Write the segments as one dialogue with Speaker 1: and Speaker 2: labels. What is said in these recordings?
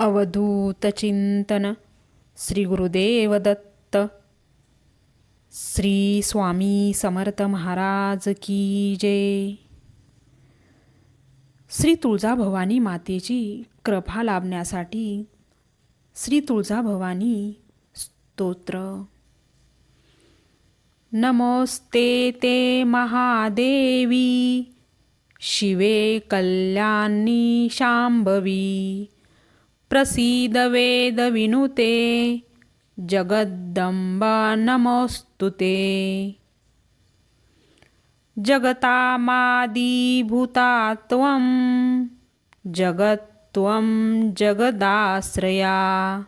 Speaker 1: अवधूत चिंतन श्री दत्त। श्री स्वामी समर्थ महाराज की जय। श्री तुळजाभवानी मातेची कृपा लाभण्यासाठी श्री तुळजाभवानी स्तोत्र। नमोस्ते ते महादेवी शिवे कल्याणी शांभवी। प्रसीद वेदविनुते जगद्दंबा नमोऽस्तु ते। जगतामादिभूता त्वं जगत्त्वं जगदाश्रया।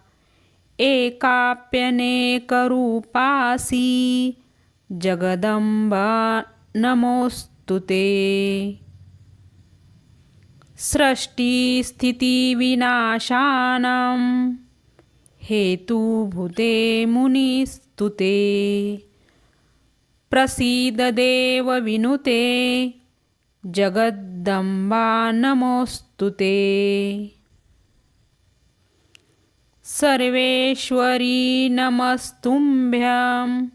Speaker 1: एकाप्यनेकरूपासि जगदम्बा नमोऽस्तु ते सृष्टिस्थितिविनाशानां हेतुभूते मुनिस्तुते। प्रसीद देवविनुते जगद्दम्बा नमोऽस्तु ते सर्वेश्वरी नमस्तुभ्यं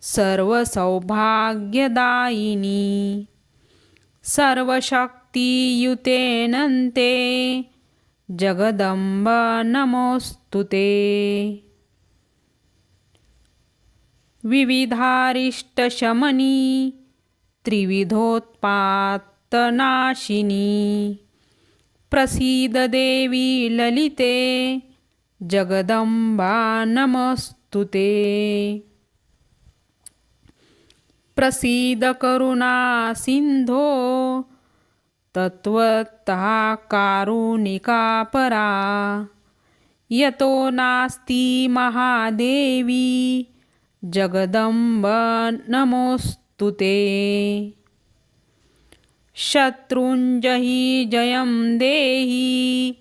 Speaker 1: सर्वसौभाग्यदायिनी। सर्वशक् सर्वशक्तियुतेनन्ते जगदम्ब नमोऽस्तु ते। विविधारिष्टशमनी त्रिविधोत्पात्तनाशिनी प्रसीददेवी ललिते जगदम्बा नमस्तु ते। प्रसीदकरुणा सिन्धो तत्त्वतः कारुणिका परा यतो नास्ति महादेवी जगदम्ब नमोऽस्तु ते। शत्रुञ्जयि जयं देहि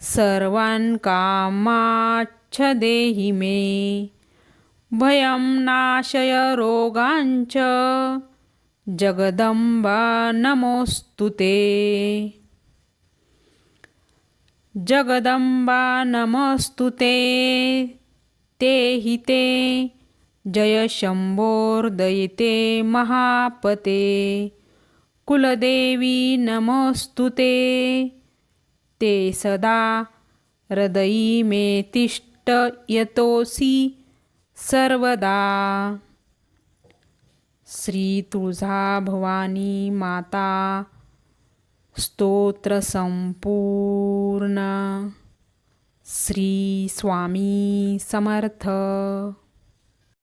Speaker 1: सर्वान् कामाच्छ देहि मे। भयं नाशय रोगाञ्च जगदम्बा नमोऽस्तु ते। जगदम्बा नमोऽस्तु ते। ते हि ते। जय शम्भोर्दयिते महापते। कुलदेवी नमोऽस्तु ते। ते सदा हृदयी मे तिष्ठ यतोऽसि सर्वदा। श्री तुळजा भवानी माता स्तोत्र संपूर्ण। श्री स्वामी समर्थ।